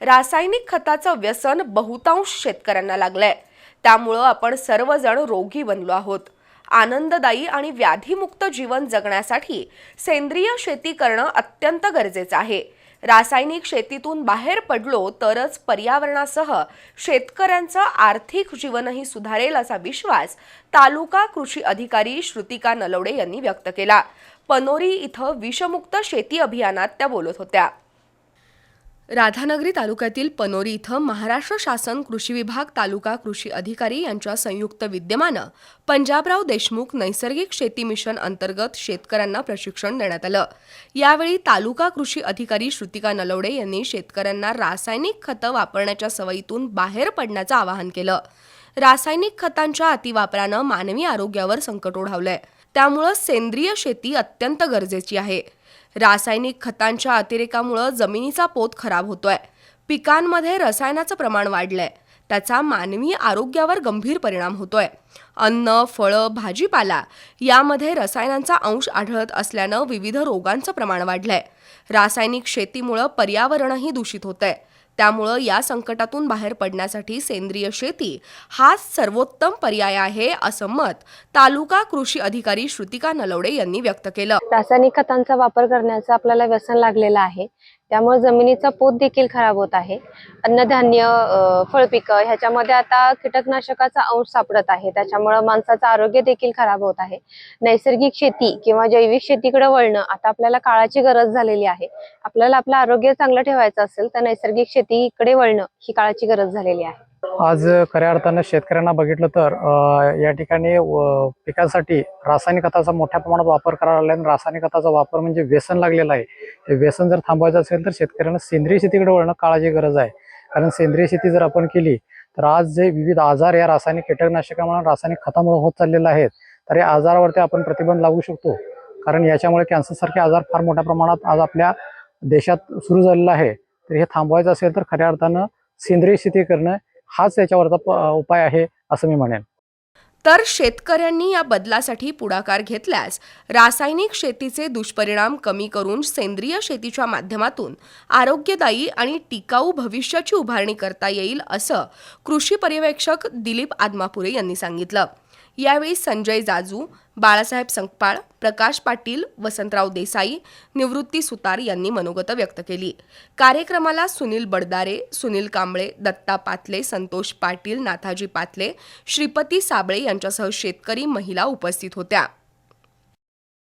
रासायनिक खताचं व्यसन बहुतांश शेतकऱ्यांना लागलंय. त्यामुळं आपण सर्वजण रोगी बनलो आहोत. आनंददायी आणि व्याधीमुक्त जीवन जगण्यासाठी सेंद्रिय शेती करणं अत्यंत गरजेचं आहे. रासायनिक शेतीतून बाहेर पडलो तरच पर्यावरणासह शेतकऱ्यांचं आर्थिक जीवनही सुधारेल असा विश्वास तालुका कृषी अधिकारी श्रुतिका नलवडे यांनी व्यक्त केला. पनोरी इथं विषमुक्त शेती अभियानात त्या बोलत होत्या. राधानगरी तालुक्यातील पनोरी इथं महाराष्ट्र शासन कृषी विभाग तालुका कृषी अधिकारी यांच्या संयुक्त विद्यमानं पंजाबराव देशमुख नैसर्गिक शेती मिशन अंतर्गत शेतकऱ्यांना प्रशिक्षण देण्यात आलं. यावेळी तालुका कृषी अधिकारी श्रुतिका नलवडे यांनी शेतकऱ्यांना रासायनिक खतं वापरण्याच्या सवयीतून बाहेर पडण्याचं आवाहन केलं. रासायनिक खतांच्या अतिवापरानं मानवी आरोग्यावर संकट ओढावलंय. त्यामुळं सेंद्रिय शेती अत्यंत गरजेची आहे. रासायनिक खतांच्या अतिरेकामुळं जमिनीचा पोत खराब होतोय. पिकांमध्ये रसायनाचं प्रमाण वाढलंय. त्याचा मानवी आरोग्यावर गंभीर परिणाम होतोय. अन्न फळं भाजीपाला यामध्ये रसायनांचा अंश आढळत असल्यानं विविध रोगांचं प्रमाण वाढलंय. रासायनिक शेतीमुळं पर्यावरणही दूषित होतंय. त्यामुळं या संकटातून बाहेर पडण्यासाठी सेंद्रिय शेती हाच सर्वोत्तम पर्याय आहे असं मत तालुका कृषी अधिकारी श्रुतिका नलवडे यांनी व्यक्त केलं. रासायनिक खतांचा वापर करण्याचं आपल्याला व्यसन लागलेलं आहे. त्यामुळे जमिनीचा पोत देखील खराब होत आहे. अन्नधान्य फळपिकं ह्याच्यामध्ये आता कीटकनाशकाचा अंश सापडत आहे. त्याच्यामुळं माणसाचं आरोग्य देखील खराब होत आहे. नैसर्गिक शेती किंवा जैविक शेतीकडे वळणं आता आपल्याला काळाची गरज झालेली आहे. आपल्याला आपलं आरोग्य चांगलं ठेवायचं असेल तर नैसर्गिक शेतीकडे वळणं ही काळाची गरज झालेली आहे. आज खऱ्या अर्थानं शेतकऱ्यांना बघितलं तर या ठिकाणी पिकासाठी पिकांसाठी रासायनिक खताचा मोठ्या प्रमाणात वापर करायला लागला आणि रासायनिक खताचा वापर म्हणजे व्यसन लागलेला आहे. हे व्यसन जर थांबवायचं असेल तर शेतकऱ्यांना सेंद्रिय शेतीकडे वळणं काळाची गरज आहे. कारण सेंद्रिय शेती जर आपण केली तर आज जे विविध आजार या रासायनिक कीटकनाशकामुळे रासायनिक खतामुळे होत चाललेले आहेत तर या आजारावरती आपण प्रतिबंध लावू शकतो. कारण याच्यामुळे कॅन्सरसारखे आजार फार मोठ्या प्रमाणात आज आपल्या देशात सुरू झालेला आहे. तर हे थांबवायचं असेल तर खऱ्या अर्थानं सेंद्रिय शेती करणं हाच याच्यावरचा प- उपाय आहे असं मी म्हणेन. तर शेतकऱ्यांनी या बदलासाठी पुढाकार घेतल्यास रासायनिक शेतीचे दुष्परिणाम कमी करून सेंद्रिय शेतीच्या माध्यमातून आरोग्यदायी आणि टिकाऊ भविष्याची उभारणी करता येईल असं कृषी पर्यवेक्षक दिलीप आदमापुरे यांनी सांगितलं. यावेळी संजय जाजू बाळासाहेब संकपाळ प्रकाश पाटील वसंतराव देसाई निवृत्ती सुतार यांनी मनोगत व्यक्त केली. कार्यक्रमाला सुनील बडदारे सुनील कांबळे दत्ता पातले संतोष पाटील नाथाजी पातले श्रीपती साबळे यांच्यासह शेतकरी महिला उपस्थित होत्या.